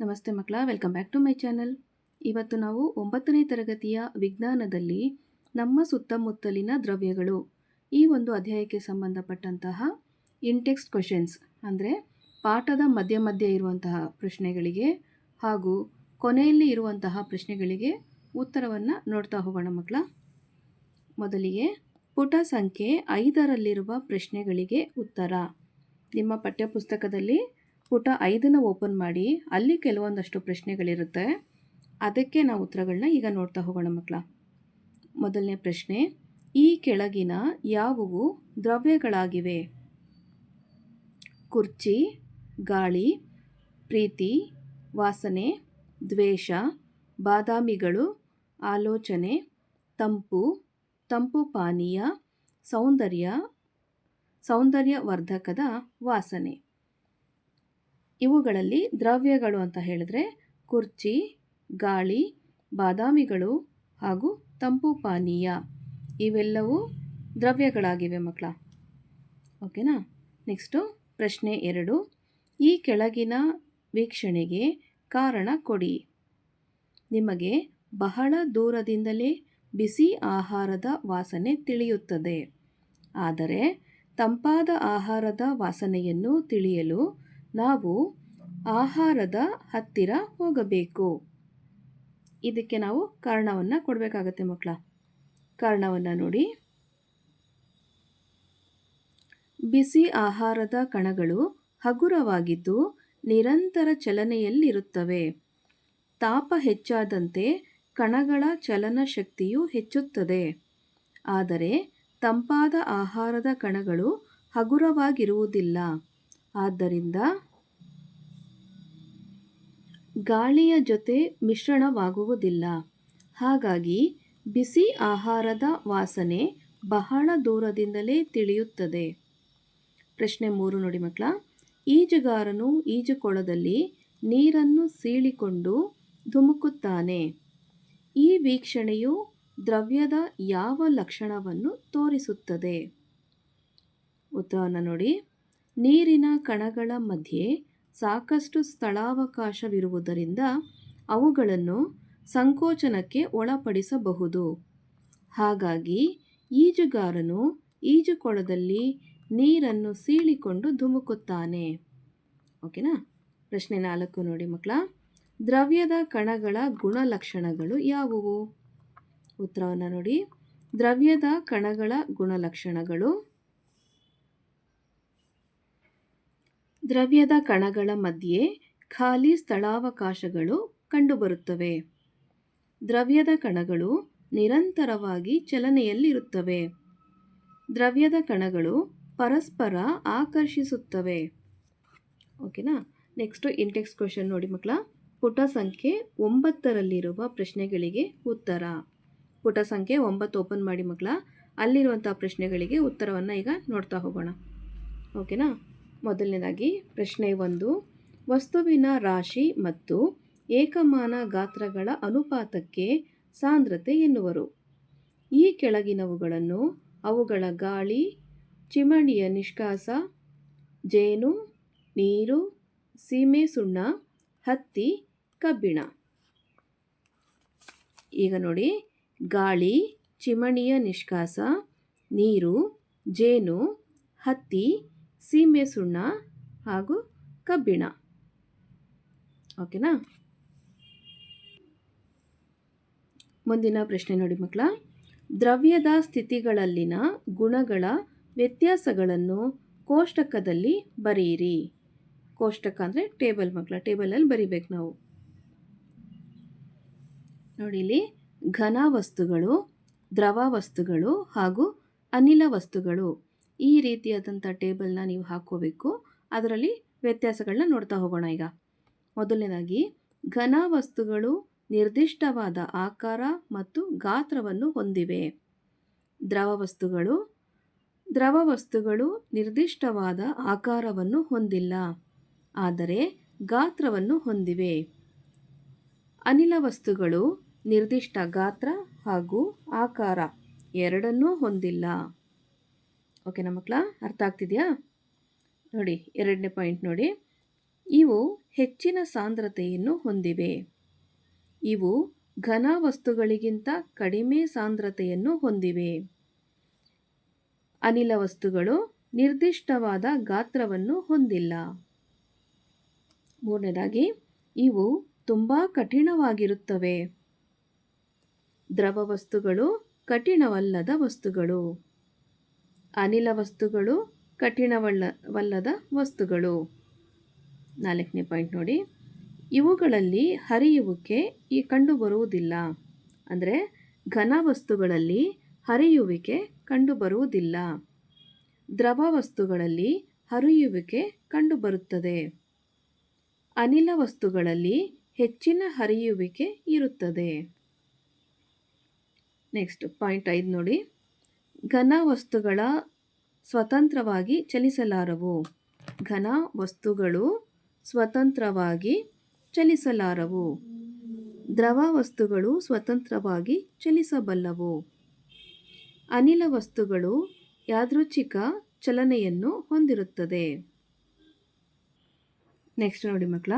ನಮಸ್ತೆ ಮಕ್ಕಳ, welcome back to my channel. ಇವತ್ತು ನಾವು ಒಂಬತ್ತನೇ ತರಗತಿಯ ವಿಜ್ಞಾನದಲ್ಲಿ ನಮ್ಮ ಸುತ್ತಮುತ್ತಲಿನ ದ್ರವ್ಯಗಳು, ಈ ಒಂದು ಅಧ್ಯಾಯಕ್ಕೆ ಸಂಬಂಧಪಟ್ಟಂತಹ ಇಂಟೆಕ್ಸ್ಟ್ ಕ್ವಶನ್ಸ್ ಅಂದರೆ ಪಾಠದ ಮಧ್ಯ ಮಧ್ಯ ಇರುವಂತಹ ಪ್ರಶ್ನೆಗಳಿಗೆ ಹಾಗೂ ಕೊನೆಯಲ್ಲಿ ಇರುವಂತಹ ಪ್ರಶ್ನೆಗಳಿಗೆ ಉತ್ತರವನ್ನು ನೋಡ್ತಾ ಹೋಗೋಣ ಮಕ್ಕಳ. ಮೊದಲಿಗೆ ಪುಟ ಸಂಖ್ಯೆ ಐದರಲ್ಲಿರುವ ಪ್ರಶ್ನೆಗಳಿಗೆ ಉತ್ತರ. ನಿಮ್ಮ ಪಠ್ಯಪುಸ್ತಕದಲ್ಲಿ ಪುಟ ಐದನ್ನು ಓಪನ್ ಮಾಡಿ ಅಲ್ಲಿ ಕೆಲವೊಂದಷ್ಟು ಪ್ರಶ್ನೆಗಳಿರುತ್ತೆ. ಅದಕ್ಕೆ ನಾವು ಉತ್ತರಗಳನ್ನ ಈಗ ನೋಡ್ತಾ ಹೋಗೋಣ ಮಕ್ಕಳ. ಮೊದಲನೇ ಪ್ರಶ್ನೆ, ಈ ಕೆಳಗಿನ ಯಾವುವು ದ್ರವ್ಯಗಳಾಗಿವೆ? ಕುರ್ಚಿ, ಗಾಳಿ, ಪ್ರೀತಿ, ವಾಸನೆ, ದ್ವೇಷ, ಬಾದಾಮಿಗಳು, ಆಲೋಚನೆ, ತಂಪು ತಂಪು ಪಾನೀಯ ಸೌಂದರ್ಯ, ಸೌಂದರ್ಯವರ್ಧಕದ ವಾಸನೆ. ಇವುಗಳಲ್ಲಿ ದ್ರವ್ಯಗಳು ಅಂತ ಹೇಳಿದ್ರೆ ಕುರ್ಚಿ, ಗಾಳಿ, ಬಾದಾಮಿಗಳು ಹಾಗೂ ತಂಪು ಪಾನೀಯ. ಇವೆಲ್ಲವೂ ದ್ರವ್ಯಗಳಾಗಿವೆ ಮಕ್ಕಳ ಓಕೆನಾ? ನೆಕ್ಸ್ಟು ಪ್ರಶ್ನೆ ಎರಡು. ಈ ಕೆಳಗಿನ ವೀಕ್ಷಣೆಗೆ ಕಾರಣ ಕೊಡಿ. ನಿಮಗೆ ಬಹಳ ದೂರದಿಂದಲೇ ಬಿಸಿ ಆಹಾರದ ವಾಸನೆ ತಿಳಿಯುತ್ತದೆ. ಆದರೆ ತಂಪಾದ ಆಹಾರದ ವಾಸನೆಯನ್ನು ತಿಳಿಯಲು ನಾವು ಆಹಾರದ ಹತ್ತಿರ ಹೋಗಬೇಕು. ಇದಕ್ಕೆ ನಾವು ಕಾರಣವನ್ನು ಕೊಡಬೇಕಾಗತ್ತೆ ಮಕ್ಕಳ. ಕಾರಣವನ್ನು ನೋಡಿ. ಬಿಸಿ ಆಹಾರದ ಕಣಗಳು ಹಗುರವಾಗಿದ್ದು ನಿರಂತರ ಚಲನೆಯಲ್ಲಿರುತ್ತವೆ. ತಾಪ ಹೆಚ್ಚಾದಂತೆ ಕಣಗಳ ಚಲನ ಶಕ್ತಿಯು ಹೆಚ್ಚುತ್ತದೆ. ಆದರೆ ತಂಪಾದ ಆಹಾರದ ಕಣಗಳು ಹಗುರವಾಗಿರುವುದಿಲ್ಲ. ಆದ್ದರಿಂದ ಗಾಳಿಯ ಜೊತೆ ಮಿಶ್ರಣವಾಗುವುದಿಲ್ಲ. ಹಾಗಾಗಿ ಬಿಸಿ ಆಹಾರದ ವಾಸನೆ ಬಹಳ ದೂರದಿಂದಲೇ ತಿಳಿಯುತ್ತದೆ. ಪ್ರಶ್ನೆ ಮೂರು ನೋಡಿ ಮಕ್ಕಳ, ಈಜುಗಾರನು ಈಜುಕೊಳದಲ್ಲಿ ನೀರನ್ನು ಸೀಳಿಕೊಂಡು ಧುಮುಕುತ್ತಾನೆ. ಈ ವೀಕ್ಷಣೆಯು ದ್ರವ್ಯದ ಯಾವ ಲಕ್ಷಣವನ್ನು ತೋರಿಸುತ್ತದೆ? ಉತ್ತರವನ್ನು ನೋಡಿ. ನೀರಿನ ಕಣಗಳ ಮಧ್ಯೆ ಸಾಕಷ್ಟು ಸ್ಥಳಾವಕಾಶವಿರುವುದರಿಂದ ಅವುಗಳನ್ನು ಸಂಕೋಚನಕ್ಕೆ ಒಳಪಡಿಸಬಹುದು. ಹಾಗಾಗಿ ಈಜುಗಾರನು ಈಜುಕೊಳದಲ್ಲಿ ನೀರನ್ನು ಸೀಳಿಕೊಂಡು ಧುಮುಕುತ್ತಾನೆ. ಓಕೆನಾ? ಪ್ರಶ್ನೆ ನಾಲ್ಕು ನೋಡಿ ಮಕ್ಕಳ. ದ್ರವ್ಯದ ಕಣಗಳ ಗುಣಲಕ್ಷಣಗಳು ಯಾವುವು? ಉತ್ತರವನ್ನು ನೋಡಿ. ದ್ರವ್ಯದ ಕಣಗಳ ಗುಣಲಕ್ಷಣಗಳು ದ್ರವ್ಯದ ಕಣಗಳ ಮಧ್ಯೆ ಖಾಲಿ ಸ್ಥಳಾವಕಾಶಗಳು ಕಂಡುಬರುತ್ತವೆ. ದ್ರವ್ಯದ ಕಣಗಳು ನಿರಂತರವಾಗಿ ಚಲನೆಯಲ್ಲಿರುತ್ತವೆ. ದ್ರವ್ಯದ ಕಣಗಳು ಪರಸ್ಪರ ಆಕರ್ಷಿಸುತ್ತವೆ. ಓಕೆನಾ ನೆಕ್ಸ್ಟು ಇಂಟೆಕ್ಸ್ ಕ್ವೆಶನ್ ನೋಡಿ ಮಕ್ಕಳ ಪುಟ ಸಂಖ್ಯೆ ಒಂಬತ್ತರಲ್ಲಿರುವ ಪ್ರಶ್ನೆಗಳಿಗೆ ಉತ್ತರ. ಪುಟ ಸಂಖ್ಯೆ ಒಂಬತ್ತು ಓಪನ್ ಮಾಡಿ ಮಕ್ಕಳ ಅಲ್ಲಿರುವಂಥ ಪ್ರಶ್ನೆಗಳಿಗೆ ಉತ್ತರವನ್ನು ಈಗ ನೋಡ್ತಾ ಹೋಗೋಣ. ಓಕೆನಾ ಮೊದಲನೇದಾಗಿ ಪ್ರಶ್ನೆ ಒಂದು. ವಸ್ತುವಿನ ರಾಶಿ ಮತ್ತು ಏಕಮಾನ ಗಾತ್ರಗಳ ಅನುಪಾತಕ್ಕೆ ಸಾಂದ್ರತೆ ಎನ್ನುವರು. ಈ ಕೆಳಗಿನವುಗಳನ್ನು ಅವುಗಳ ಗಾಳಿ, ಚಿಮಣಿಯ ನಿಷ್ಕಾಸ, ಜೇನು, ನೀರು, ಸೀಮೆ ಸುಣ್ಣ, ಹತ್ತಿ, ಕಬ್ಬಿಣ. ಈಗ ನೋಡಿ. ಗಾಳಿ, ಚಿಮಣಿಯ ನಿಷ್ಕಾಸ, ನೀರು, ಜೇನು, ಹತ್ತಿ ಸೀಮೆ ಸುಣ್ಣ ಹಾಗೂ ಕಬ್ಬಿಣ. ಓಕೆನಾ? ಮುಂದಿನ ಪ್ರಶ್ನೆ ನೋಡಿ ಮಕ್ಕಳ. ದ್ರವ್ಯದ ಸ್ಥಿತಿಗಳಲ್ಲಿನ ಗುಣಗಳ ವ್ಯತ್ಯಾಸಗಳನ್ನು ಕೋಷ್ಟಕದಲ್ಲಿ ಬರೆಯಿರಿ. ಕೋಷ್ಟಕ ಅಂದರೆ ಟೇಬಲ್ ಮಕ್ಕಳ, ಟೇಬಲಲ್ಲಿ ಬರಿಬೇಕು ನಾವು. ನೋಡಿ ಇಲ್ಲಿ, ಘನ ವಸ್ತುಗಳು, ದ್ರವ ವಸ್ತುಗಳು ಹಾಗೂ ಅನಿಲ ವಸ್ತುಗಳು. ಈ ರೀತಿಯಾದಂಥ ಟೇಬಲ್ನ ನೀವು ಹಾಕ್ಕೋಬೇಕು. ಅದರಲ್ಲಿ ವ್ಯತ್ಯಾಸಗಳನ್ನ ನೋಡ್ತಾ ಹೋಗೋಣ ಈಗ. ಮೊದಲನೇದಾಗಿ, ಘನ ವಸ್ತುಗಳು ನಿರ್ದಿಷ್ಟವಾದ ಆಕಾರ ಮತ್ತು ಗಾತ್ರವನ್ನು ಹೊಂದಿವೆ. ದ್ರವ ವಸ್ತುಗಳು ದ್ರವ ವಸ್ತುಗಳು ನಿರ್ದಿಷ್ಟವಾದ ಆಕಾರವನ್ನು ಹೊಂದಿಲ್ಲ, ಆದರೆ ಗಾತ್ರವನ್ನು ಹೊಂದಿವೆ. ಅನಿಲ ವಸ್ತುಗಳು ನಿರ್ದಿಷ್ಟ ಗಾತ್ರ ಹಾಗೂ ಆಕಾರ ಎರಡನ್ನೂ ಹೊಂದಿಲ್ಲ. ಓಕೆನಾ ಮಕ್ಕಳ ಅರ್ಥ ಆಗ್ತಿದೆಯಾ? ನೋಡಿ, ಎರಡನೇ ಪಾಯಿಂಟ್ ನೋಡಿ. ಇವು ಹೆಚ್ಚಿನ ಸಾಂದ್ರತೆಯನ್ನು ಹೊಂದಿವೆ. ಇವು ಘನ ವಸ್ತುಗಳಿಗಿಂತ ಕಡಿಮೆ ಸಾಂದ್ರತೆಯನ್ನು ಹೊಂದಿವೆ. ಅನಿಲ ವಸ್ತುಗಳು ನಿರ್ದಿಷ್ಟವಾದ ಗಾತ್ರವನ್ನು ಹೊಂದಿಲ್ಲ. ಮೂರನೇದಾಗಿ, ಇವು ತುಂಬ ಕಠಿಣವಾಗಿರುತ್ತವೆ. ದ್ರವ ವಸ್ತುಗಳು ಕಠಿಣವಲ್ಲದ ವಸ್ತುಗಳು. ಅನಿಲ ವಸ್ತುಗಳು ಕಠಿಣವಲ್ಲವಲ್ಲದ ವಸ್ತುಗಳು. ನಾಲ್ಕನೇ ಪಾಯಿಂಟ್ ನೋಡಿ. ಇವುಗಳಲ್ಲಿ ಹರಿಯುವಿಕೆ ಈ ಕಂಡುಬರುವುದಿಲ್ಲ. ಅಂದರೆ ಘನ ವಸ್ತುಗಳಲ್ಲಿ ಹರಿಯುವಿಕೆ ಕಂಡುಬರುವುದಿಲ್ಲ. ದ್ರವ ವಸ್ತುಗಳಲ್ಲಿ ಹರಿಯುವಿಕೆ ಕಂಡುಬರುತ್ತದೆ. ಅನಿಲ ವಸ್ತುಗಳಲ್ಲಿ ಹೆಚ್ಚಿನ ಹರಿಯುವಿಕೆ ಇರುತ್ತದೆ. ನೆಕ್ಸ್ಟ್ ಪಾಯಿಂಟ್ ಐದು ನೋಡಿ. ಘನ ವಸ್ತುಗಳ ಸ್ವತಂತ್ರವಾಗಿ ಚಲಿಸಲಾರವು. ಘನ ವಸ್ತುಗಳು ಸ್ವತಂತ್ರವಾಗಿ ಚಲಿಸಲಾರವು. ದ್ರವ ವಸ್ತುಗಳು ಸ್ವತಂತ್ರವಾಗಿ ಚಲಿಸಬಲ್ಲವು. ಅನಿಲ ವಸ್ತುಗಳು ಯಾದೃಚ್ಛಿಕ ಚಲನೆಯನ್ನು ಹೊಂದಿರುತ್ತದೆ. ನೆಕ್ಸ್ಟ್ ನೋಡಿ ಮಕ್ಕಳ.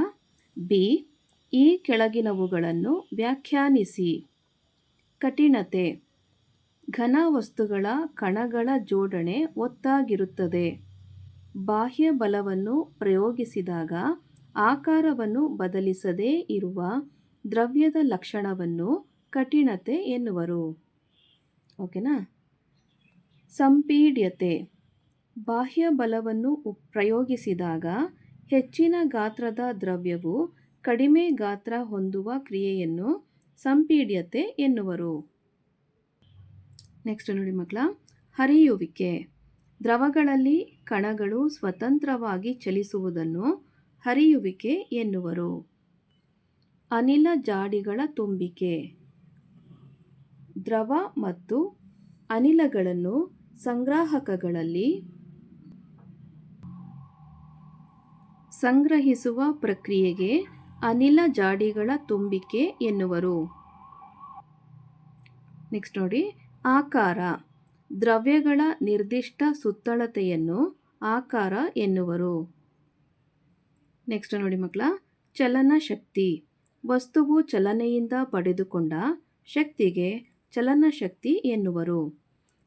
ಬಿ ಈ ಕೆಳಗಿನವುಗಳನ್ನು ವ್ಯಾಖ್ಯಾನಿಸಿ. ಕಠಿಣತೆ. ಘನ ವಸ್ತುಗಳ ಕಣಗಳ ಜೋಡಣೆ ಒತ್ತಾಗಿರುತ್ತದೆ. ಬಾಹ್ಯ ಬಲವನ್ನು ಪ್ರಯೋಗಿಸಿದಾಗ ಆಕಾರವನ್ನು ಬದಲಿಸದೇ ಇರುವ ದ್ರವ್ಯದ ಲಕ್ಷಣವನ್ನು ಕಠಿಣತೆ ಎನ್ನುವರು. ಓಕೆನಾ? ಸಂಪೀಡ್ಯತೆ. ಬಾಹ್ಯ ಬಲವನ್ನು ಪ್ರಯೋಗಿಸಿದಾಗ ಹೆಚ್ಚಿನ ಗಾತ್ರದ ದ್ರವ್ಯವು ಕಡಿಮೆ ಗಾತ್ರ ಹೊಂದುವ ಕ್ರಿಯೆಯನ್ನು ಸಂಪೀಡ್ಯತೆ ಎನ್ನುವರು. ನೆಕ್ಸ್ಟ್ ನೋಡಿ ಮಕ್ಕಳ, ಹರಿಯುವಿಕೆ. ದ್ರವಗಳಲ್ಲಿ ಕಣಗಳು ಸ್ವತಂತ್ರವಾಗಿ ಚಲಿಸುವುದನ್ನು ಹರಿಯುವಿಕೆ ಎನ್ನುವರು. ಅನಿಲ ಜಾಡಿಗಳ ತುಂಬಿಕೆ. ದ್ರವ ಮತ್ತು ಅನಿಲಗಳನ್ನು ಸಂಗ್ರಾಹಕಗಳಲ್ಲಿ ಸಂಗ್ರಹಿಸುವ ಪ್ರಕ್ರಿಯೆಗೆ ಅನಿಲ ಜಾಡಿಗಳ ತುಂಬಿಕೆ ಎನ್ನುವರು. ನೆಕ್ಸ್ಟ್ ನೋಡಿ ಆಕಾರ ದ್ರವ್ಯಗಳ ನಿರ್ದಿಷ್ಟ ಸುತ್ತಳತೆಯನ್ನು ಆಕಾರ ಎನ್ನುವರು. ನೆಕ್ಸ್ಟ್ ನೋಡಿ ಮಕ್ಕಳ, ಚಲನ ಶಕ್ತಿ. ವಸ್ತುವು ಚಲನೆಯಿಂದ ಪಡೆದುಕೊಂಡ ಶಕ್ತಿಗೆ ಚಲನ ಶಕ್ತಿ ಎನ್ನುವರು.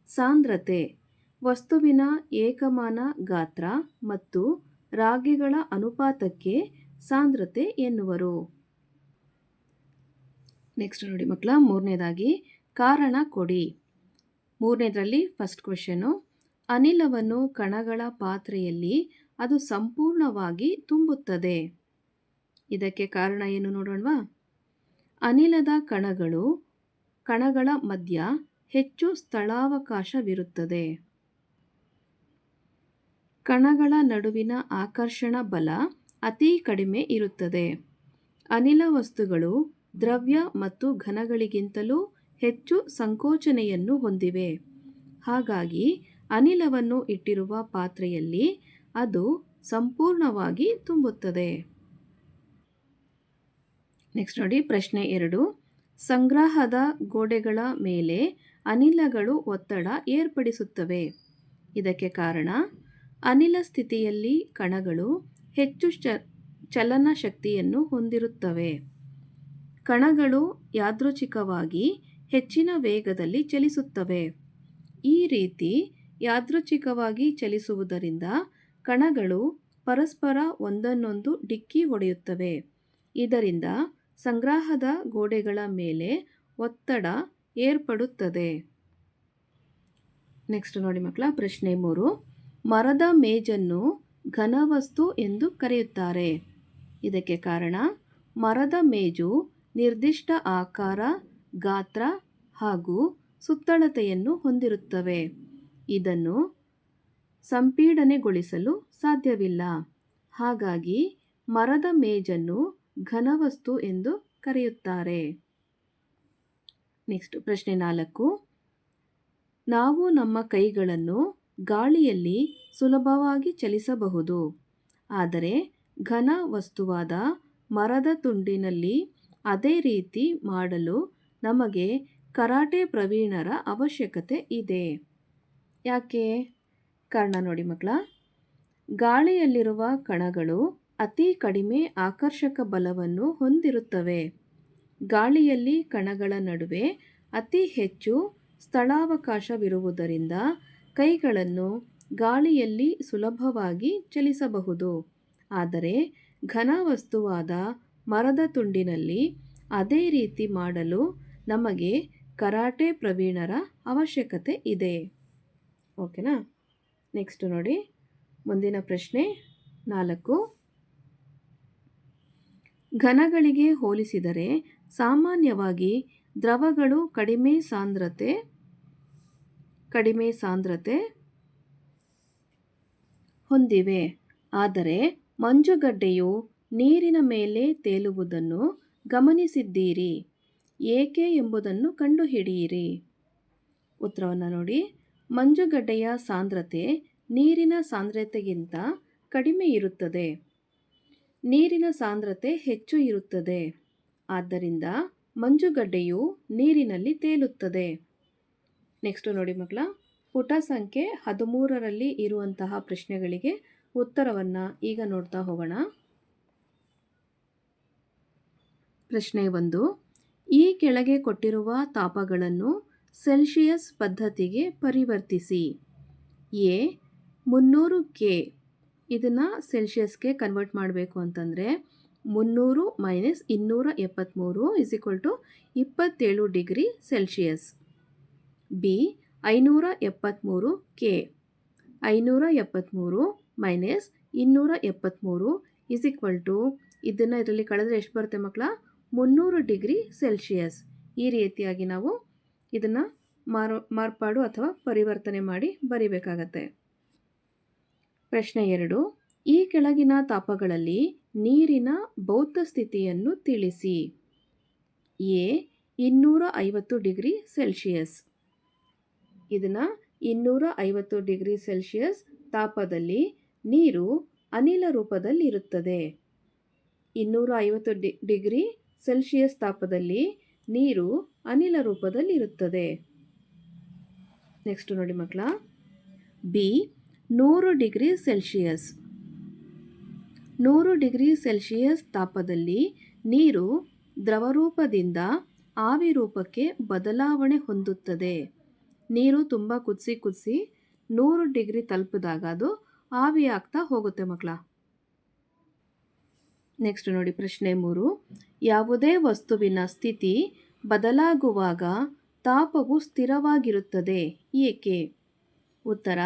ಸಾಂದ್ರತೆ. ವಸ್ತುವಿನ ಏಕಮಾನ ಗಾತ್ರ ಮತ್ತು ರಾಗಿಗಳ ಅನುಪಾತಕ್ಕೆ ಸಾಂದ್ರತೆ ಎನ್ನುವರು. ನೆಕ್ಸ್ಟ್ ನೋಡಿ ಮಕ್ಕಳ, ಮೂರನೇದಾಗಿ ಕಾರಣ ಕೊಡಿ. ಮೂರನೇದರಲ್ಲಿ ಫಸ್ಟ್ ಕ್ವೆಶನು ಅನಿಲವನ್ನು ಕಣಗಳ ಪಾತ್ರೆಯಲ್ಲಿ ಅದು ಸಂಪೂರ್ಣವಾಗಿ ತುಂಬುತ್ತದೆ. ಇದಕ್ಕೆ ಕಾರಣ ಏನು ನೋಡೋಣವಾ? ಅನಿಲದ ಕಣಗಳು ಕಣಗಳ ಮಧ್ಯ ಹೆಚ್ಚು ಸ್ಥಳಾವಕಾಶವಿರುತ್ತದೆ. ಕಣಗಳ ನಡುವಿನ ಆಕರ್ಷಣ ಬಲ ಅತಿ ಕಡಿಮೆ ಇರುತ್ತದೆ. ಅನಿಲ ವಸ್ತುಗಳು ದ್ರವ್ಯ ಮತ್ತು ಘನಗಳಿಗಿಂತಲೂ ಹೆಚ್ಚು ಸಂಕೋಚನೆಯನ್ನು ಹೊಂದಿವೆ. ಹಾಗಾಗಿ ಅನಿಲವನ್ನು ಇಟ್ಟಿರುವ ಪಾತ್ರೆಯಲ್ಲಿ ಅದು ಸಂಪೂರ್ಣವಾಗಿ ತುಂಬುತ್ತದೆ. ನೆಕ್ಸ್ಟ್ ನೋಡಿ, ಪ್ರಶ್ನೆ ಎರಡು. ಸಂಗ್ರಹದ ಗೋಡೆಗಳ ಮೇಲೆ ಅನಿಲಗಳು ಒತ್ತಡ ಏರ್ಪಡಿಸುತ್ತವೆ. ಇದಕ್ಕೆ ಕಾರಣ, ಅನಿಲ ಸ್ಥಿತಿಯಲ್ಲಿ ಕಣಗಳು ಹೆಚ್ಚು ಚಲನ ಶಕ್ತಿಯನ್ನು ಹೊಂದಿರುತ್ತವೆ. ಕಣಗಳು ಯಾದೃಚ್ಛಿಕವಾಗಿ ಹೆಚ್ಚಿನ ವೇಗದಲ್ಲಿ ಚಲಿಸುತ್ತವೆ. ಈ ರೀತಿ ಯಾದೃಚ್ಛಿಕವಾಗಿ ಚಲಿಸುವುದರಿಂದ ಕಣಗಳು ಪರಸ್ಪರ ಒಂದನ್ನೊಂದು ಡಿಕ್ಕಿ ಹೊಡೆಯುತ್ತವೆ. ಇದರಿಂದ ಸಂಗ್ರಹದ ಗೋಡೆಗಳ ಮೇಲೆ ಒತ್ತಡ ಏರ್ಪಡುತ್ತದೆ. ನೆಕ್ಸ್ಟ್ ನೋಡಿ ಮಕ್ಕಳ, ಪ್ರಶ್ನೆ ಮೂರು. ಮರದ ಮೇಜನ್ನು ಘನವಸ್ತು ಎಂದು ಕರೆಯುತ್ತಾರೆ. ಇದಕ್ಕೆ ಕಾರಣ ಮರದ ಮೇಜು ನಿರ್ದಿಷ್ಟ ಆಕಾರ ಗಾತ್ರ ಹಾಗೂ ಸುತ್ತಳತೆಯನ್ನು ಹೊಂದಿರುತ್ತವೆ. ಇದನ್ನು ಸಂಪೀಡನೆಗೊಳಿಸಲು ಸಾಧ್ಯವಿಲ್ಲ. ಹಾಗಾಗಿ ಮರದ ಮೇಜನ್ನು ಘನವಸ್ತು ಎಂದು ಕರೆಯುತ್ತಾರೆ. ನೆಕ್ಸ್ಟ್ ಪ್ರಶ್ನೆ ನಾಲ್ಕು. ನಾವು ನಮ್ಮ ಕೈಗಳನ್ನು ಗಾಳಿಯಲ್ಲಿ ಸುಲಭವಾಗಿ ಚಲಿಸಬಹುದು. ಆದರೆ ಘನ ವಸ್ತುವಾದ ಮರದ ತುಂಡಿನಲ್ಲಿ ಅದೇ ರೀತಿ ಮಾಡಲು ನಮಗೆ ಕರಾಟೆ ಪ್ರವೀಣರ ಅವಶ್ಯಕತೆ ಇದೆ. ಯಾಕೆ? ಕಾರಣ ನೋಡಿ ಮಕ್ಕಳ. ಗಾಳಿಯಲ್ಲಿರುವ ಕಣಗಳು ಅತಿ ಕಡಿಮೆ ಆಕರ್ಷಕ ಬಲವನ್ನು ಹೊಂದಿರುತ್ತವೆ. ಗಾಳಿಯಲ್ಲಿ ಕಣಗಳ ನಡುವೆ ಅತಿ ಹೆಚ್ಚು ಸ್ಥಳಾವಕಾಶವಿರುವುದರಿಂದ ಕೈಗಳನ್ನು ಗಾಳಿಯಲ್ಲಿ ಸುಲಭವಾಗಿ ಚಲಿಸಬಹುದು. ಆದರೆ ಘನವಸ್ತುವಾದ ಮರದ ತುಂಡಿನಲ್ಲಿ ಅದೇ ರೀತಿ ಮಾಡಲು ನಮಗೆ ಕರಾಟೆ ಪ್ರವೀಣರ ಅವಶ್ಯಕತೆ ಇದೆ. ಓಕೆನಾ? ನೆಕ್ಸ್ಟ್ ನೋಡಿ. ಮುಂದಿನ ಪ್ರಶ್ನೆ ನಾಲ್ಕು. ಘನಗಳಿಗೆ ಹೋಲಿಸಿದರೆ ಸಾಮಾನ್ಯವಾಗಿ ದ್ರವಗಳು ಕಡಿಮೆ ಸಾಂದ್ರತೆ ಕಡಿಮೆ ಸಾಂದ್ರತೆ ಹೊಂದಿವೆ. ಆದರೆ ಮಂಜುಗಡ್ಡೆಯು ನೀರಿನ ಮೇಲೆ ತೇಲುವುದನ್ನು ಗಮನಿಸಿದ್ದೀರಿ. ಏಕೆ ಎಂಬುದನ್ನು ಕಂಡುಹಿಡಿಯಿರಿ. ಉತ್ತರವನ್ನು ನೋಡಿ, ಮಂಜುಗಡ್ಡೆಯ ಸಾಂದ್ರತೆ ನೀರಿನ ಸಾಂದ್ರತೆಗಿಂತ ಕಡಿಮೆ ಇರುತ್ತದೆ. ನೀರಿನ ಸಾಂದ್ರತೆ ಹೆಚ್ಚು ಇರುತ್ತದೆ. ಆದ್ದರಿಂದ ಮಂಜುಗಡ್ಡೆಯು ನೀರಿನಲ್ಲಿ ತೇಲುತ್ತದೆ. ನೆಕ್ಸ್ಟು ನೋಡಿ ಮಕ್ಕಳ, ಪುಟ ಸಂಖ್ಯೆ ಹದಿಮೂರರಲ್ಲಿ ಇರುವಂತಹ ಪ್ರಶ್ನೆಗಳಿಗೆ ಉತ್ತರವನ್ನು ಈಗ ನೋಡ್ತಾ ಹೋಗೋಣ. ಪ್ರಶ್ನೆ ಒಂದು ಈ ಕೆಳಗೆ ಕೊಟ್ಟಿರುವ ತಾಪಗಳನ್ನು ಸೆಲ್ಸಿಯಸ್ ಪದ್ಧತಿಗೆ ಪರಿವರ್ತಿಸಿ. ಎ ಮುನ್ನೂರು ಕೆ ಇದನ್ನು ಸೆಲ್ಸಿಯಸ್ಗೆ ಕನ್ವರ್ಟ್ ಮಾಡಬೇಕು ಅಂತಂದರೆ ಮುನ್ನೂರು ಮೈನಸ್ ಇನ್ನೂರ ಎಪ್ಪತ್ತ್ಮೂರು ಇಸ್ ಈಕ್ವಲ್ ಟು ಇಪ್ಪತ್ತೇಳು ಡಿಗ್ರಿ ಸೆಲ್ಸಿಯಸ್ ಬಿ ಐನೂರ ಎಪ್ಪತ್ತ್ಮೂರು ಕೆ ಐನೂರ ಎಪ್ಪತ್ತ್ಮೂರು ಮೈನಸ್ ಇನ್ನೂರ ಎಪ್ಪತ್ತ್ಮೂರು ಇಸ್ ಈಕ್ವಲ್ ಟು ಇದನ್ನು ಇದರಲ್ಲಿ ಕಳೆದ್ರೆ ಎಷ್ಟು ಬರುತ್ತೆ ಮಕ್ಕಳ ಮುನ್ನೂರು ಡಿಗ್ರಿ ಸೆಲ್ಸಿಯಸ್ ಈ ರೀತಿಯಾಗಿ ನಾವು ಇದನ್ನು ಮಾರು, ಮಾರ್ಪಾಡು ಅಥವಾ ಪರಿವರ್ತನೆ ಮಾಡಿ ಬರಿಬೇಕಾಗತ್ತೆ. ಪ್ರಶ್ನೆ ಎರಡು, ಈ ಕೆಳಗಿನ ತಾಪಗಳಲ್ಲಿ ನೀರಿನ ಭೌತ ಸ್ಥಿತಿಯನ್ನು ತಿಳಿಸಿ. ಎ ಇನ್ನೂರ ಐವತ್ತು ಡಿಗ್ರಿ ಸೆಲ್ಸಿಯಸ್ ಇದನ್ನು ಇನ್ನೂರ ಐವತ್ತು ಡಿಗ್ರಿ ಸೆಲ್ಸಿಯಸ್ ತಾಪದಲ್ಲಿ ನೀರು ಅನಿಲ ರೂಪದಲ್ಲಿರುತ್ತದೆ. ಇನ್ನೂರ ಐವತ್ತು ಡಿ, ಡಿಗ್ರಿ ಸೆಲ್ಸಿಯಸ್ ತಾಪದಲ್ಲಿ ನೀರು ಅನಿಲ ರೂಪದಲ್ಲಿರುತ್ತದೆ. ನೆಕ್ಸ್ಟ್ ನೋಡಿ ಮಕ್ಕಳ. ಬಿ ನೂರು ಡಿಗ್ರಿ ಸೆಲ್ಸಿಯಸ್ ನೂರು ಡಿಗ್ರಿ ಸೆಲ್ಸಿಯಸ್ ತಾಪದಲ್ಲಿ ನೀರು ದ್ರವರೂಪದಿಂದ ಆವಿ ರೂಪಕ್ಕೆ ಬದಲಾವಣೆ ಹೊಂದುತ್ತದೆ. ನೀರು ತುಂಬ ಕುದಿಸಿ ಕುದಿಸಿ ನೂರು ಡಿಗ್ರಿ ತಲುಪಿದಾಗ ಅದು ಆವಿ ಆಗ್ತಾ ಹೋಗುತ್ತೆ ಮಕ್ಕಳ. ನೆಕ್ಸ್ಟ್ ನೋಡಿ ಪ್ರಶ್ನೆ ಮೂರು. ಯಾವುದೇ ವಸ್ತುವಿನ ಸ್ಥಿತಿ ಬದಲಾಗುವಾಗ ತಾಪವು ಸ್ಥಿರವಾಗಿರುತ್ತದೆ. ಏಕೆ? ಉತ್ತರ.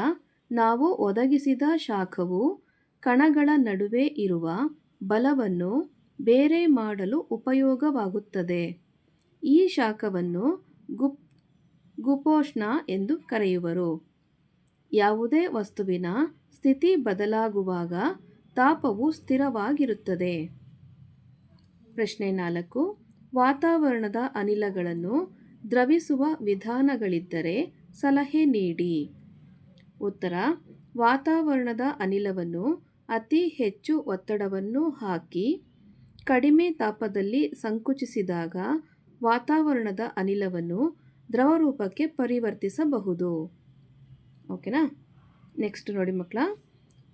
ನಾವು ಒದಗಿಸಿದ ಶಾಖವು ಕಣಗಳ ನಡುವೆ ಇರುವ ಬಲವನ್ನು ಬೇರೆ ಮಾಡಲು ಉಪಯೋಗವಾಗುತ್ತದೆ. ಈ ಶಾಖವನ್ನು ಗುಪ್, ಗುಪೋಷ್ಣ ಎಂದು ಕರೆಯುವರು. ಯಾವುದೇ ವಸ್ತುವಿನ ಸ್ಥಿತಿ ಬದಲಾಗುವಾಗ ತಾಪವು ಸ್ಥಿರವಾಗಿರುತ್ತದೆ. ಪ್ರಶ್ನೆ ನಾಲ್ಕು. ವಾತಾವರಣದ ಅನಿಲಗಳನ್ನು ದ್ರವಿಸುವ ವಿಧಾನಗಳಿದ್ದರೆ ಸಲಹೆ ನೀಡಿ. ಉತ್ತರ. ವಾತಾವರಣದ ಅನಿಲವನ್ನು ಅತಿ ಹೆಚ್ಚು ಒತ್ತಡವನ್ನು ಹಾಕಿ, ಕಡಿಮೆ ತಾಪದಲ್ಲಿ ಸಂಕುಚಿಸಿದಾಗ ವಾತಾವರಣದ ಅನಿಲವನ್ನು ದ್ರವರೂಪಕ್ಕೆ ಪರಿವರ್ತಿಸಬಹುದು. ಓಕೆನಾ? ನೆಕ್ಸ್ಟ್ ನೋಡಿ ಮಕ್ಕಳ.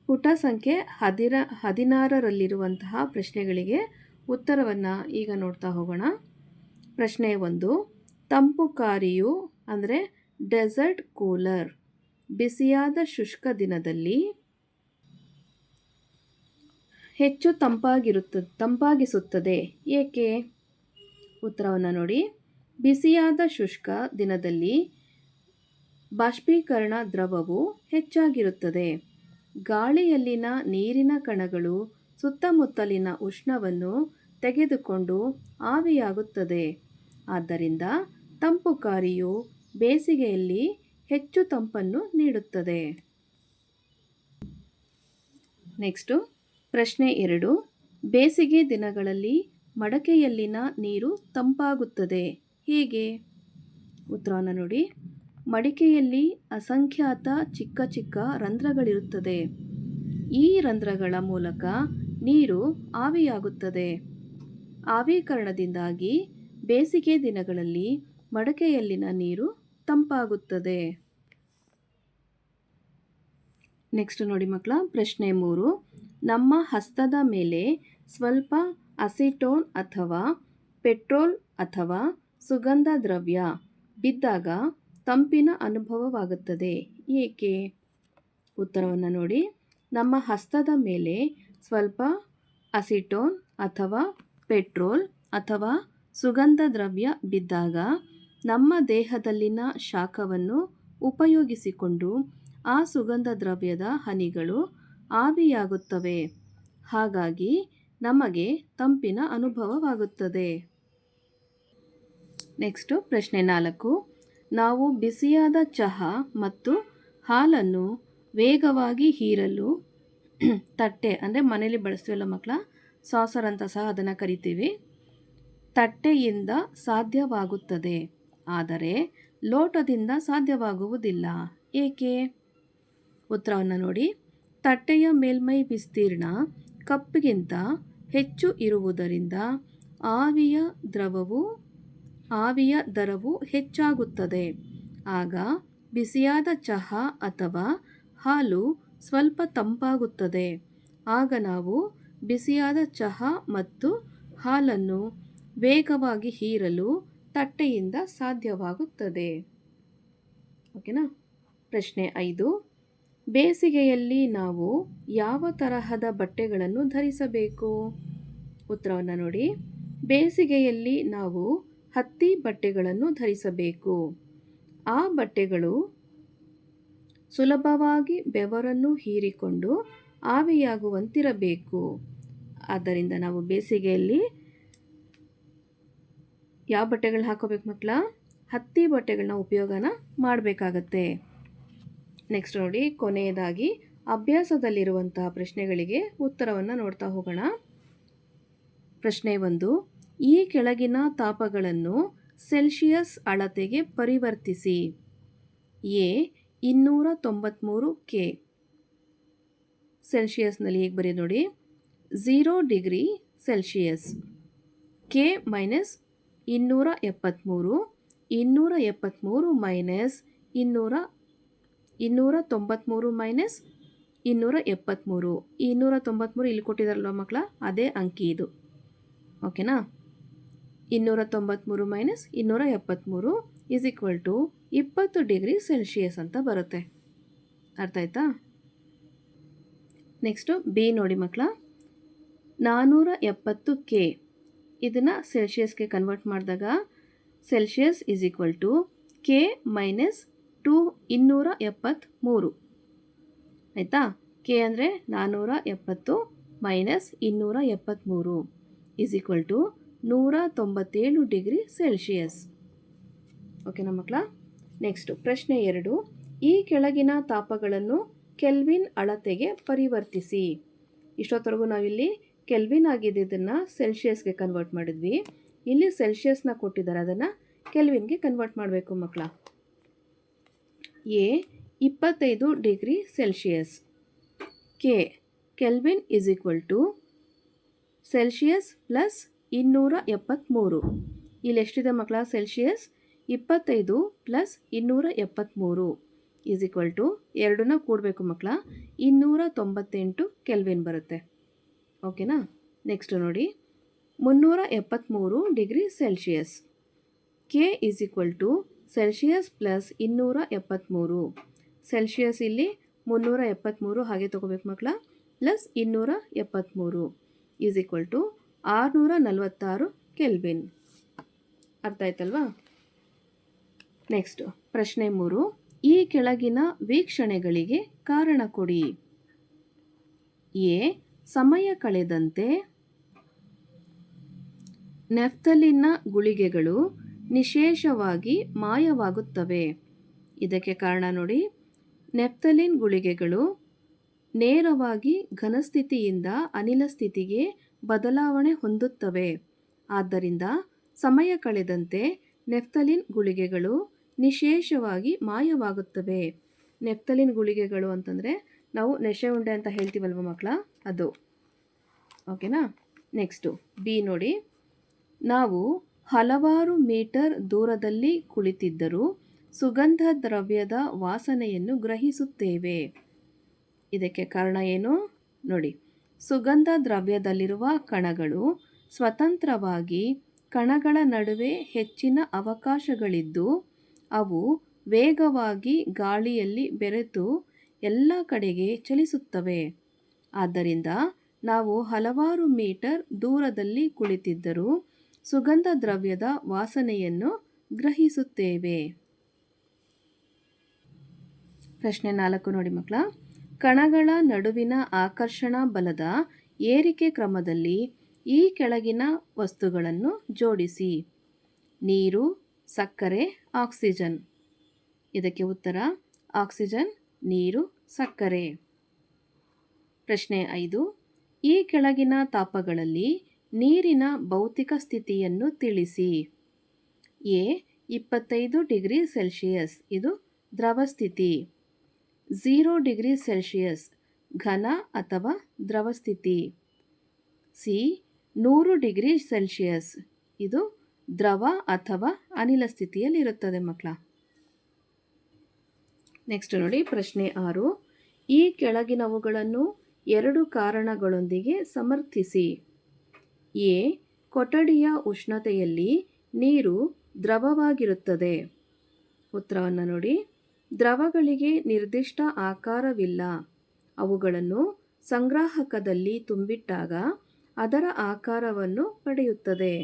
ಪುಟ ಸಂಖ್ಯೆ ಹದಿರ, ಹದಿನಾರರಲ್ಲಿರುವಂತಹ ಪ್ರಶ್ನೆಗಳಿಗೆ ಉತ್ತರವನ್ನು ಈಗ ನೋಡ್ತಾ ಹೋಗೋಣ. ಪ್ರಶ್ನೆ ಒಂದು, ತಂಪು ಕಾರಿಯು ಅಂದರೆ ಡೆಸರ್ಟ್ ಕೂಲರ್, ಬಿಸಿಯಾದ ಶುಷ್ಕ ದಿನದಲ್ಲಿ ಹೆಚ್ಚು ತಂಪಾಗಿರುತ್ತ, ತಂಪಾಗಿಸುತ್ತದೆ. ಏಕೆ? ಉತ್ತರವನ್ನು ನೋಡಿ. ಬಿಸಿಯಾದ ಶುಷ್ಕ ದಿನದಲ್ಲಿ ಬಾಷ್ಪೀಕರಣ ದ್ರವವು ಹೆಚ್ಚಾಗಿರುತ್ತದೆ. ಗಾಳಿಯಲ್ಲಿನ ನೀರಿನ ಕಣಗಳು ಸುತ್ತಮುತ್ತಲಿನ ಉಷ್ಣವನ್ನು ತೆಗೆದುಕೊಂಡು ಆವಿಯಾಗುತ್ತದೆ. ಆದ್ದರಿಂದ ತಂಪು ಕಾರಿಯು ಬೇಸಿಗೆಯಲ್ಲಿ ಹೆಚ್ಚು ತಂಪನ್ನು ನೀಡುತ್ತದೆ. ನೆಕ್ಸ್ಟು ಪ್ರಶ್ನೆ ಎರಡು. ಬೇಸಿಗೆ ದಿನಗಳಲ್ಲಿ ಮಡಕೆಯಲ್ಲಿನ ನೀರು ತಂಪಾಗುತ್ತದೆ. ಹೇಗೆ? ಉತ್ತರವನ್ನು ನೋಡಿ. ಮಡಿಕೆಯಲ್ಲಿ ಅಸಂಖ್ಯಾತ ಚಿಕ್ಕ ಚಿಕ್ಕ ರಂಧ್ರಗಳಿರುತ್ತದೆ. ಈ ರಂಧ್ರಗಳ ಮೂಲಕ ನೀರು ಆವಿಯಾಗುತ್ತದೆ. ಆವೀಕರಣದಿಂದಾಗಿ ಬೇಸಿಗೆ ದಿನಗಳಲ್ಲಿ ಮಡಕೆಯಲ್ಲಿನ ನೀರು ತಂಪಾಗುತ್ತದೆ. ನೆಕ್ಸ್ಟ್ ನೋಡಿ ಮಕ್ಕಳ, ಪ್ರಶ್ನೆ ಮೂರು. ನಮ್ಮ ಹಸ್ತದ ಮೇಲೆ ಸ್ವಲ್ಪ ಅಸಿಟೋನ್ ಅಥವಾ ಪೆಟ್ರೋಲ್ ಅಥವಾ ಸುಗಂಧ ದ್ರವ್ಯ ಬಿದ್ದಾಗ ತಂಪಿನ ಅನುಭವವಾಗುತ್ತದೆ. ಏಕೆ? ಉತ್ತರವನ್ನು ನೋಡಿ. ನಮ್ಮ ಹಸ್ತದ ಮೇಲೆ ಸ್ವಲ್ಪ ಅಸಿಟೋನ್ ಅಥವಾ ಪೆಟ್ರೋಲ್ ಅಥವಾ ಸುಗಂಧ ದ್ರವ್ಯ ಬಿದ್ದಾಗ ನಮ್ಮ ದೇಹದಲ್ಲಿನ ಶಾಖವನ್ನು ಉಪಯೋಗಿಸಿಕೊಂಡು ಆ ಸುಗಂಧ ದ್ರವ್ಯದ ಹನಿಗಳು ಆವಿಯಾಗುತ್ತವೆ. ಹಾಗಾಗಿ ನಮಗೆ ತಂಪಿನ ಅನುಭವವಾಗುತ್ತದೆ. ನೆಕ್ಸ್ಟು ಪ್ರಶ್ನೆ ನಾಲ್ಕು. ನಾವು ಬಿಸಿಯಾದ ಚಹಾ ಮತ್ತು ಹಾಲನ್ನು ವೇಗವಾಗಿ ಹೀರಲು ತಟ್ಟೆ ಅಂದರೆ ಮನೇಲಿ ಬಳಸ್ತೀವಲ್ಲ ಮಕ್ಕಳ ಸಾಸರ್ ಅಂತ ಸಹ ಅದನ್ನು ಕರಿತೀವಿ. ತಟ್ಟೆಯಿಂದ ಸಾಧ್ಯವಾಗುತ್ತದೆ. ಆದರೆ ಲೋಟದಿಂದ ಸಾಧ್ಯವಾಗುವುದಿಲ್ಲ. ಏಕೆ? ಉತ್ತರವನ್ನು ನೋಡಿ. ತಟ್ಟೆಯ ಮೇಲ್ಮೈ ವಿಸ್ತೀರ್ಣ ಕಪ್ಪಿಗಿಂತ ಹೆಚ್ಚು ಇರುವುದರಿಂದ ಆವಿಯ ದ್ರವವು ಆವಿಯ ದರವು ಹೆಚ್ಚಾಗುತ್ತದೆ. ಆಗ ಬಿಸಿಯಾದ ಚಹಾ ಅಥವಾ ಹಾಲು ಸ್ವಲ್ಪ ತಂಪಾಗುತ್ತದೆ. ಆಗ ನಾವು ಬಿಸಿಯಾದ ಚಹಾ ಮತ್ತು ಹಾಲನ್ನು ವೇಗವಾಗಿ ಹೀರಲು ತಟ್ಟೆಯಿಂದ ಸಾಧ್ಯವಾಗುತ್ತದೆ. ಓಕೆನಾ? ಪ್ರಶ್ನೆ ಐದು. ಬೇಸಿಗೆಯಲ್ಲಿ ನಾವು ಯಾವ ತರಹದ ಬಟ್ಟೆಗಳನ್ನು ಧರಿಸಬೇಕು? ಉತ್ತರವನ್ನು ನೋಡಿ. ಬೇಸಿಗೆಯಲ್ಲಿ ನಾವು ಹತ್ತಿ ಬಟ್ಟೆಗಳನ್ನು ಧರಿಸಬೇಕು. ಆ ಬಟ್ಟೆಗಳು ಸುಲಭವಾಗಿ ಬೆವರನ್ನು ಹೀರಿಕೊಂಡು ಆವಿಯಾಗುವಂತಿರಬೇಕು. ಆದ್ದರಿಂದ ನಾವು ಬೇಸಿಗೆಯಲ್ಲಿ ಯಾವ ಬಟ್ಟೆಗಳನ್ನ ಹಾಕೋಬೇಕು ಮಕ್ಕಳ? ಹತ್ತಿ ಬಟ್ಟೆಗಳನ್ನ ಉಪಯೋಗನ ಮಾಡಬೇಕಾಗತ್ತೆ. ನೆಕ್ಸ್ಟ್ ನೋಡಿ, ಕೊನೆಯದಾಗಿ ಅಭ್ಯಾಸದಲ್ಲಿರುವಂತಹ ಪ್ರಶ್ನೆಗಳಿಗೆ ಉತ್ತರವನ್ನು ನೋಡ್ತಾ ಹೋಗೋಣ. ಪ್ರಶ್ನೆ ಒಂದು ಈ ಕೆಳಗಿನ ತಾಪಗಳನ್ನು ಸೆಲ್ಸಿಯಸ್ ಅಳತೆಗೆ ಪರಿವರ್ತಿಸಿ. ಎ ಇನ್ನೂರ ತೊಂಬತ್ತ್ಮೂರು ಕೆ. ಸೆಲ್ಸಿಯಸ್ನಲ್ಲಿ ಹೇಗೆ ಬರೆಯೋದು ನೋಡಿ? Zero degree Celsius K minus ಇನ್ನೂರ ಎಪ್ಪತ್ತ್ಮೂರು ಇನ್ನೂರ ಎಪ್ಪತ್ತ್ಮೂರು ಮೈನಸ್ ಇನ್ನೂರ ಇನ್ನೂರ ತೊಂಬತ್ತ್ಮೂರು ಮೈನಸ್ ಇನ್ನೂರ ಎಪ್ಪತ್ತ್ಮೂರು ಇನ್ನೂರ ತೊಂಬತ್ತ್ಮೂರು ಇಲ್ಲಿ ಕೊಟ್ಟಿದ್ದಾರಲ್ವ ಮಕ್ಕಳ? ಅದೇ ಅಂಕಿ ಇದು. ಓಕೆನಾ? ಇನ್ನೂರ ತೊಂಬತ್ತ್ಮೂರು ಮೈನಸ್ ಇನ್ನೂರ ಎಪ್ಪತ್ತ್ಮೂರು ಈಸ್ ಈಕ್ವಲ್ ಟು ಇಪ್ಪತ್ತು ಡಿಗ್ರಿ ಸೆಲ್ಸಿಯಸ್ ಅಂತ ಬರುತ್ತೆ. ಅರ್ಥ ಆಯ್ತಾ? ನೆಕ್ಸ್ಟು ಬಿ ನೋಡಿ ಮಕ್ಕಳ ನಾನ್ನೂರ ಎಪ್ಪತ್ತು ಕೆ ಇದನ್ನು ಸೆಲ್ಸಿಯಸ್ಗೆ ಕನ್ವರ್ಟ್ ಮಾಡಿದಾಗ Celsius is equal to K minus two ಇನ್ನೂರ ಎಪ್ಪತ್ತ್ಮೂರು ಆಯಿತಾ? ಕೆ ಅಂದರೆ ನಾನ್ನೂರ ಎಪ್ಪತ್ತು ಮೈನಸ್ ಇನ್ನೂರ ಎಪ್ಪತ್ತ್ಮೂರು ಈಸ್ ಈಕ್ವಲ್ ಟು ನೂರ ತೊಂಬತ್ತೇಳು ಡಿಗ್ರಿ ಸೆಲ್ಸಿಯಸ್ ಓಕೆನಾ ಮಕ್ಕಳ ನೆಕ್ಸ್ಟು ಪ್ರಶ್ನೆ ಎರಡು. ಈ ಕೆಳಗಿನ ತಾಪಗಳನ್ನು ಕೆಲ್ವಿನ್ ಅಳತೆಗೆ ಪರಿವರ್ತಿಸಿ. ಇಷ್ಟೊತ್ತರೆಗೂ ನಾವಿಲ್ಲಿ ಕೆಲ್ವಿನ್ ಆಗಿದ್ದನ್ನು ಸೆಲ್ಶಿಯಸ್ಗೆ ಕನ್ವರ್ಟ್ ಮಾಡಿದ್ವಿ. ಇಲ್ಲಿ ಸೆಲ್ಶಿಯಸ್ನ ಕೊಟ್ಟಿದ್ದಾರೆ, ಅದನ್ನು ಕೆಲ್ವಿನ್ಗೆ ಕನ್ವರ್ಟ್ ಮಾಡಬೇಕು ಮಕ್ಕಳ ಎ, ಇಪ್ಪತ್ತೈದು degree Celsius K, Kelvin is equal to Celsius plus ಇನ್ನೂರ ಎಪ್ಪತ್ತ್ಮೂರು ಇಲ್ಲಿ ಎಷ್ಟಿದೆ ಮಕ್ಕಳ? ಸೆಲ್ಶಿಯಸ್ ಇಪ್ಪತ್ತೈದು ಪ್ಲಸ್ ಇನ್ನೂರ ಎಪ್ಪತ್ತ್ಮೂರು ಈಸ್ ಈಕ್ವಲ್ ಟು ಎರಡನ್ನ ಕೂಡಬೇಕು ಮಕ್ಕಳ? ಇನ್ನೂರ ತೊಂಬತ್ತೆಂಟು ಕೆಲ್ವಿನ್ ಬರುತ್ತೆ. ಓಕೆನಾ ನೆಕ್ಸ್ಟ್ ನೋಡಿ. ಮುನ್ನೂರ ಎಪ್ಪತ್ತ್ಮೂರು degree Celsius K is equal to Celsius plus ಇನ್ನೂರ ಎಪ್ಪತ್ತ್ಮೂರು ಸೆಲ್ಶಿಯಸ್ ಇಲ್ಲಿ ಮುನ್ನೂರ ಎಪ್ಪತ್ತ್ಮೂರು ಹಾಗೆ ತೊಗೋಬೇಕು ಮಕ್ಕಳ. ಪ್ಲಸ್ ಇನ್ನೂರ ಎಪ್ಪತ್ತ್ಮೂರು ಈಸ್ ಈಕ್ವಲ್ ಟು ಆರುನೂರ ನಲವತ್ತಾರು ಕೆಲ್ವಿನ್. ಅರ್ಥ ಆಯ್ತಲ್ವಾ? ನೆಕ್ಸ್ಟ್ ಪ್ರಶ್ನೆ ಮೂರು. ಈ ಕೆಳಗಿನ ವೀಕ್ಷಣೆಗಳಿಗೆ ಕಾರಣ ಕೊಡಿ. ಎ, ಸಮಯ ಕಳೆದಂತೆ. ನೆಫ್ತಲಿನ ಗುಳಿಗೆಗಳು ನಿಶೇಷವಾಗಿ ಮಾಯವಾಗುತ್ತವೆ. ಇದಕ್ಕೆ ಕಾರಣ ನೋಡಿ. ನೆಫ್ತಲಿನ್ ಗುಳಿಗೆಗಳು ನೇರವಾಗಿ ಘನಸ್ಥಿತಿಯಿಂದ ಅನಿಲ ಸ್ಥಿತಿಗೆ ಬದಲಾವಣೆ ಹೊಂದುತ್ತವೆ. ಆದ್ದರಿಂದ ಸಮಯ ಕಳೆದಂತೆ ನೆಫ್ತಲಿನ್ ಗುಳಿಗೆಗಳು ನಿಶೇಷವಾಗಿ ಮಾಯವಾಗುತ್ತವೆ. ನೆಫ್ತಲಿನ್ ಗುಳಿಗೆಗಳು ಅಂತಂದರೆ ನಾವು ನೆಶೆ ಉಂಡೆ ಅಂತ ಹೇಳ್ತೀವಲ್ವ ಮಕ್ಕಳ? ಅದು. ಓಕೆನಾ? ನೆಕ್ಸ್ಟು, ಬಿ ನೋಡಿ. ನಾವು ಹಲವಾರು ಮೀಟರ್ ದೂರದಲ್ಲಿ ಕುಳಿತಿದ್ದರೂ ಸುಗಂಧ ದ್ರವ್ಯದ ವಾಸನೆಯನ್ನು ಗ್ರಹಿಸುತ್ತೇವೆ. ಇದಕ್ಕೆ ಕಾರಣ ಏನು? ನೋಡಿ. ಸುಗಂಧ ದ್ರವ್ಯದಲ್ಲಿರುವ ಕಣಗಳು ಸ್ವತಂತ್ರವಾಗಿ ಕಣಗಳ ನಡುವೆ ಹೆಚ್ಚಿನ ಅವಕಾಶಗಳಿದ್ದು, ಅವು ವೇಗವಾಗಿ ಗಾಳಿಯಲ್ಲಿ ಬೆರೆತು ಎಲ್ಲ ಕಡೆಗೆ ಚಲಿಸುತ್ತವೆ. ಆದ್ದರಿಂದ ನಾವು ಹಲವಾರು ಮೀಟರ್ ದೂರದಲ್ಲಿ ಕುಳಿತಿದ್ದರೂ ಸುಗಂಧ ದ್ರವ್ಯದ ವಾಸನೆಯನ್ನು ಗ್ರಹಿಸುತ್ತೇವೆ. ಪ್ರಶ್ನೆ ನಾಲ್ಕು ನೋಡಿ ಮಕ್ಕಳ. ಕಣಗಳ ನಡುವಿನ ಆಕರ್ಷಣಾ ಬಲದ ಏರಿಕೆ ಕ್ರಮದಲ್ಲಿ ಈ ಕೆಳಗಿನ ವಸ್ತುಗಳನ್ನು ಜೋಡಿಸಿ. ನೀರು, ಸಕ್ಕರೆ, ಆಕ್ಸಿಜನ್. ಇದಕ್ಕೆ ಉತ್ತರ, ಆಕ್ಸಿಜನ್, ನೀರು, ಸಕ್ಕರೆ. ಪ್ರಶ್ನೆ ಐದು, ಈ ಕೆಳಗಿನ ತಾಪಗಳಲ್ಲಿ ನೀರಿನ ಭೌತಿಕ ಸ್ಥಿತಿಯನ್ನು ತಿಳಿಸಿ. ಎ, ಇಪ್ಪತ್ತೈದು ಡಿಗ್ರಿ ಸೆಲ್ಸಿಯಸ್, ಇದು ದ್ರವ ಸ್ಥಿತಿ. ಝೀರೋ ಡಿಗ್ರಿ ಸೆಲ್ಸಿಯಸ್ ಘನ ಅಥವಾ ದ್ರವ ಸ್ಥಿತಿ. ಸಿ, ನೂರು ಡಿಗ್ರಿ ಸೆಲ್ಸಿಯಸ್ ಇದು ದ್ರವ ಅಥವಾ ಅನಿಲ ಸ್ಥಿತಿಯಲ್ಲಿರುತ್ತದೆ ಮಕ್ಕಳ. ನೆಕ್ಸ್ಟ್ ನೋಡಿ, ಪ್ರಶ್ನೆ ಆರು. ಈ ಕೆಳಗಿನವುಗಳನ್ನು ಎರಡು ಕಾರಣಗಳೊಂದಿಗೆ ಸಮರ್ಥಿಸಿ. ಎ, ಕೊಠಡಿಯ ಉಷ್ಣತೆಯಲ್ಲಿ ನೀರು ದ್ರವವಾಗಿರುತ್ತದೆ. ಉತ್ತರವನ್ನು ನೋಡಿ. ದ್ರವಗಳಿಗೆ ನಿರ್ದಿಷ್ಟ ಆಕಾರವಿಲ್ಲ. ಅವುಗಳನ್ನು ಸಂಗ್ರಾಹಕದಲ್ಲಿ ತುಂಬಿಟ್ಟಾಗ ಅದರ ಆಕಾರವನ್ನು ಪಡೆಯುತ್ತದೆ.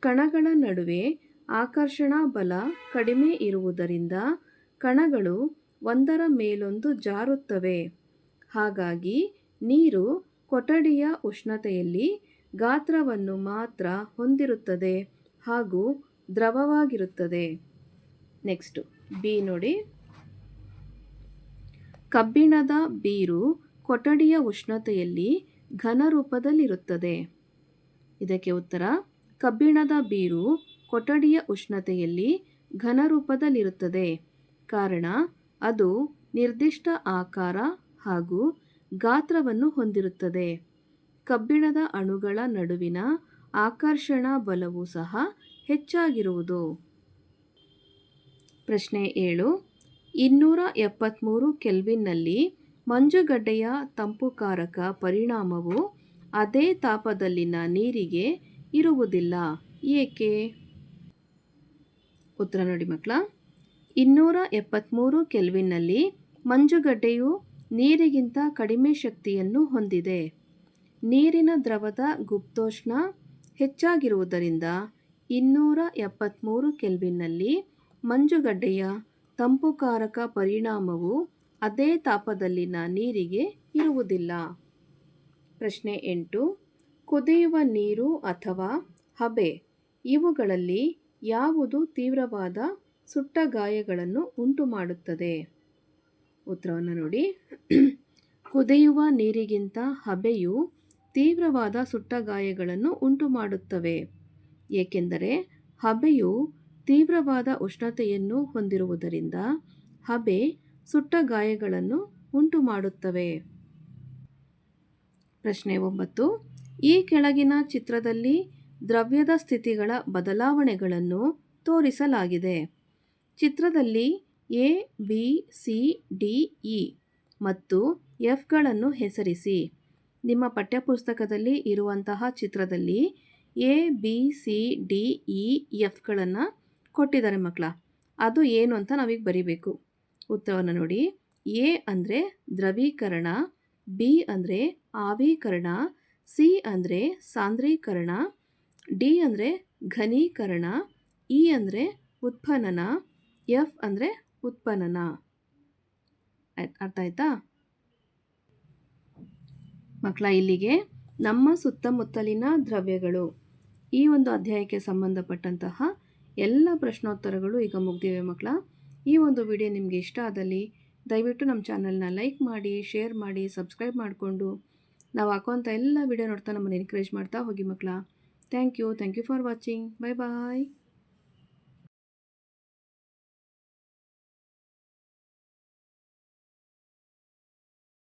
ಕಣಗಳ ನಡುವೆ ಆಕರ್ಷಣಾ ಬಲ ಕಡಿಮೆ ಇರುವುದರಿಂದ ಕಣಗಳು ಒಂದರ ಮೇಲೊಂದು ಜಾರುತ್ತವೆ. ಹಾಗಾಗಿ ನೀರು ಕೊಠಡಿಯ ಉಷ್ಣತೆಯಲ್ಲಿ ಗಾತ್ರವನ್ನು ಮಾತ್ರ ಹೊಂದಿರುತ್ತದೆ ಹಾಗೂ ದ್ರವವಾಗಿರುತ್ತದೆ. ನೆಕ್ಸ್ಟು ಬಿ ನೋಡಿ. ಕಬ್ಬಿಣದ ಬೀರು ಕೊಠಡಿಯ ಉಷ್ಣತೆಯಲ್ಲಿ ಘನ ರೂಪದಲ್ಲಿರುತ್ತದೆ. ಇದಕ್ಕೆ ಉತ್ತರ, ಕಬ್ಬಿಣದ ಬೀರು ಕೊಠಡಿಯ ಉಷ್ಣತೆಯಲ್ಲಿ ಘನ ರೂಪದಲ್ಲಿರುತ್ತದೆ. ಕಾರಣ, ಅದು ನಿರ್ದಿಷ್ಟ ಆಕಾರ ಹಾಗೂ ಗಾತ್ರವನ್ನು ಹೊಂದಿರುತ್ತದೆ. ಕಬ್ಬಿಣದ ಅಣುಗಳ ನಡುವಿನ ಆಕರ್ಷಣಾ ಬಲವು ಸಹ ಹೆಚ್ಚಾಗಿರುವುದು. ಪ್ರಶ್ನೆ ಏಳು ಇನ್ನೂರ ಎಪ್ಪತ್ತ್ಮೂರು ಕೆಲ್ವಿನ್ನಲ್ಲಿ ಮಂಜುಗಡ್ಡೆಯ ತಂಪುಕಾರಕ ಪರಿಣಾಮವು ಅದೇ ತಾಪದಲ್ಲಿನ ನೀರಿಗೆ ಇರುವುದಿಲ್ಲ. ಏಕೆ? ಉತ್ತರ ನೋಡಿ ಮಕ್ಕಳ. ಇನ್ನೂರ ಎಪ್ಪತ್ತ್ಮೂರು ಕೆಲ್ವಿನ್ನಲ್ಲಿ ಮಂಜುಗಡ್ಡೆಯು ನೀರಿಗಿಂತ ಕಡಿಮೆ ಶಕ್ತಿಯನ್ನು ಹೊಂದಿದೆ. ನೀರಿನ ದ್ರವದ ಗುಪ್ತೋಷ್ಣ ಹೆಚ್ಚಾಗಿರುವುದರಿಂದ ಇನ್ನೂರ ಎಪ್ಪತ್ತ್ಮೂರು ಕೆಲ್ವಿನ್ನಲ್ಲಿ ಮಂಜುಗಡ್ಡೆಯ ತಂಪುಕಾರಕ ಪರಿಣಾಮವು ಅದೇ ತಾಪದಲ್ಲಿನ ನೀರಿಗೆ ಇರುವುದಿಲ್ಲ. ಪ್ರಶ್ನೆ ಎಂಟು, ಕುದಿಯುವ ನೀರು ಅಥವಾ ಹಬೆ, ಇವುಗಳಲ್ಲಿ ಯಾವುದು ತೀವ್ರವಾದ ಸುಟ್ಟ ಗಾಯಗಳನ್ನು ಉಂಟು ಮಾಡುತ್ತದೆ ಉತ್ತರವನ್ನು ನೋಡಿ. ಕುದಿಯುವ ನೀರಿಗಿಂತ ಹಬೆಯು ತೀವ್ರವಾದ ಸುಟ್ಟ ಗಾಯಗಳನ್ನು ಉಂಟು ಮಾಡುತ್ತವೆ ಏಕೆಂದರೆ ಹಬೆಯು ತೀವ್ರವಾದ ಉಷ್ಣತೆಯನ್ನು ಹೊಂದಿರುವುದರಿಂದ ಹಬೆ ಸುಟ್ಟ ಗಾಯಗಳನ್ನು ಉಂಟು ಮಾಡುತ್ತವೆ ಪ್ರಶ್ನೆ ಒಂಬತ್ತು. ಈ ಕೆಳಗಿನ ಚಿತ್ರದಲ್ಲಿ ದ್ರವ್ಯದ ಸ್ಥಿತಿಗಳ ಬದಲಾವಣೆಗಳನ್ನು ತೋರಿಸಲಾಗಿದೆ. ಚಿತ್ರದಲ್ಲಿ A, B, C, D, E ಮತ್ತು ಎಫ್ಗಳನ್ನು ಹೆಸರಿಸಿ. ನಿಮ್ಮ ಪಠ್ಯಪುಸ್ತಕದಲ್ಲಿ ಇರುವಂತಹ ಚಿತ್ರದಲ್ಲಿ A, B, C, D, E ಎಫ್ಗಳನ್ನು ಕೊಟ್ಟಿದ್ದಾರೆ ಮಕ್ಕಳ. ಅದು ಏನು ಅಂತ ನಾವೀಗ ಬರೀಬೇಕು. ಉತ್ತರವನ್ನು ನೋಡಿ. ಎ ಅಂದರೆ ದ್ರವೀಕರಣ, ಬಿ ಅಂದರೆ ಆವೀಕರಣ, ಸಿ ಅಂದರೆ ಸಾಂದ್ರೀಕರಣ, ಡಿ ಅಂದರೆ ಘನೀಕರಣ, ಇ ಅಂದರೆ ಉತ್ಪನ್ನನ ಎಫ್ ಅಂದರೆ ಉತ್ಪನ್ನನ ಅರ್ಥ ಆಯ್ತಾ? ಮಕ್ಕಳ, ಇಲ್ಲಿಗೆ ನಮ್ಮ ಸುತ್ತಮುತ್ತಲಿನ ದ್ರವ್ಯಗಳು. ಈ ಒಂದು ಅಧ್ಯಾಯಕ್ಕೆ ಸಂಬಂಧಪಟ್ಟಂತಹ ಎಲ್ಲ ಪ್ರಶ್ನೋತ್ತರಗಳು ಈಗ ಮುಗ್ದಿವೆ ಮಕ್ಕಳ. ಈ ಒಂದು ವಿಡಿಯೋ ನಿಮಗೆ ಇಷ್ಟ ಆದಲ್ಲಿ ದಯವಿಟ್ಟು ನಮ್ಮ ಚಾನಲ್ನ ಲೈಕ್ ಮಾಡಿ, ಶೇರ್ ಮಾಡಿ, ಸಬ್ಸ್ಕ್ರೈಬ್ ಮಾಡಿಕೊಂಡು ನಾವು ಹಾಕೋಂಥ ಎಲ್ಲ ವಿಡಿಯೋ ನೋಡ್ತಾ ನಮ್ಮನ್ನು ಎನ್ಕರೇಜ್ ಮಾಡ್ತಾ ಹೋಗಿ ಮಕ್ಕಳ. Thank you thank you for watching. Bye bye.